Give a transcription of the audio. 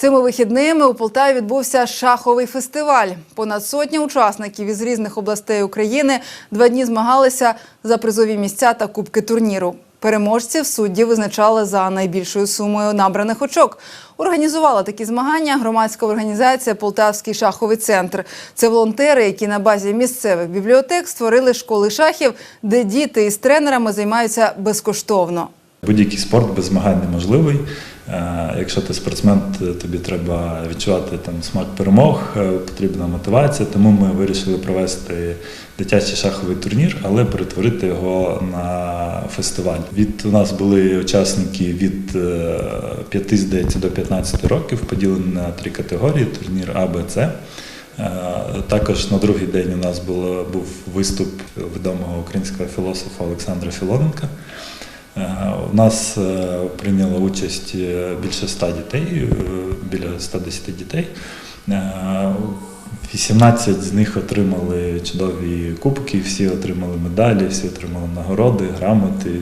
Цими вихідними у Полтаві відбувся шаховий фестиваль. Понад сотня учасників із різних областей України два дні змагалися за призові місця та кубки турніру. Переможців судді визначали за найбільшою сумою набраних очок. Організувала такі змагання громадська організація Полтавський шаховий центр. Це волонтери, які на базі місцевих бібліотек створили школи шахів, де діти із тренерами займаються безкоштовно. Будь-який спорт без змагань неможливий. Е, Якщо ти спортсмен, то тобі треба відчувати там смак перемог, е, потрібна мотивація. Тому ми вирішили провести дитячий шаховий турнір, але перетворити його на фестиваль. Від у нас були учасники від е, 5, здається, до 15 років, поділені на три категорії: турнір А, Б, С. Е, Також на другий день у нас було, був виступ відомого українського філософа Олександра Філоненка. Е, У нас е, прийняло участь е, більше 100 дітей, е, біля 110 дітей. Е, 18 з них отримали чудові кубки, всі отримали медалі, всі отримали нагороди, грамоти.